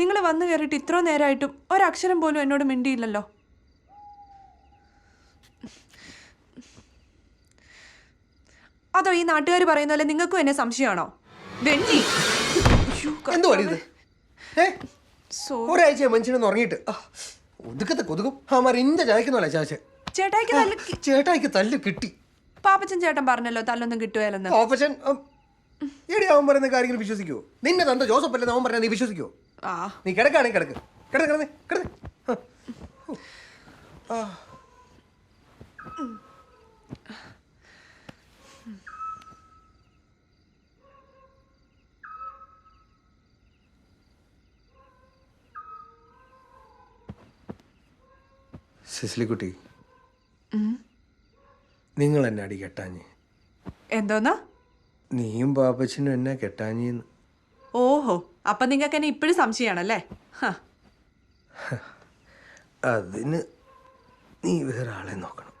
നിങ്ങൾ വന്നു കയറിയിട്ട് ഇത്ര നേരമായിട്ടും ഒരക്ഷരം പോലും എന്നോട് മിണ്ടിയില്ലല്ലോ. അതോ ഈ നാട്ടുകാർ പറയുന്ന പോലെ നിങ്ങൾക്കും എന്നെ സംശയമാണോ? വെണ്ണി ഒരാഴ്ച മനുഷ്യനൊന്ന് ഉറങ്ങിയിട്ട്. ആ, ഒതുക്കത്തെ കൊതുകും. അവന്മാർ ഇഞ്ച ചായക്കുന്നല്ല ചാച്ച ചേട്ടായിക്ക് തല്ല് ചേട്ടായിക്ക് തല്ല് കിട്ടി. പാപ്പച്ചൻ ചേട്ടൻ പറഞ്ഞല്ലോ തല്ലൊന്നും കിട്ടുകയല്ലെന്ന് പാപ്പച്ചൻ എടി അവൻ പറയുന്ന കാര്യങ്ങൾ വിശ്വസിക്കുവോ? നിന്നെ തന്റെ ജോസഫ് അല്ലെന്ന് അവൻ പറഞ്ഞാൽ നീ വിശ്വസിക്കുവോ? ആ നീ കിടക്കാണെങ്കിൽ കിടക്ക്. കിടക്ക് കിടന്ന് കിടന്ന്. സിസ്ലിക്കുട്ടി. നിങ്ങൾ എന്നെ അടി കെട്ടാഞ്ഞ്? എന്തോന്നാ? നീയും പാപ്പച്ചനും എന്നെ കെട്ടാഞ്ഞെന്ന്? ഓഹോ അപ്പൊ നിങ്ങൾക്ക് എന്നെ ഇപ്പോഴും സംശയമാണല്ലേ? അതിന് നീ വേറെ ആളെ നോക്കണം.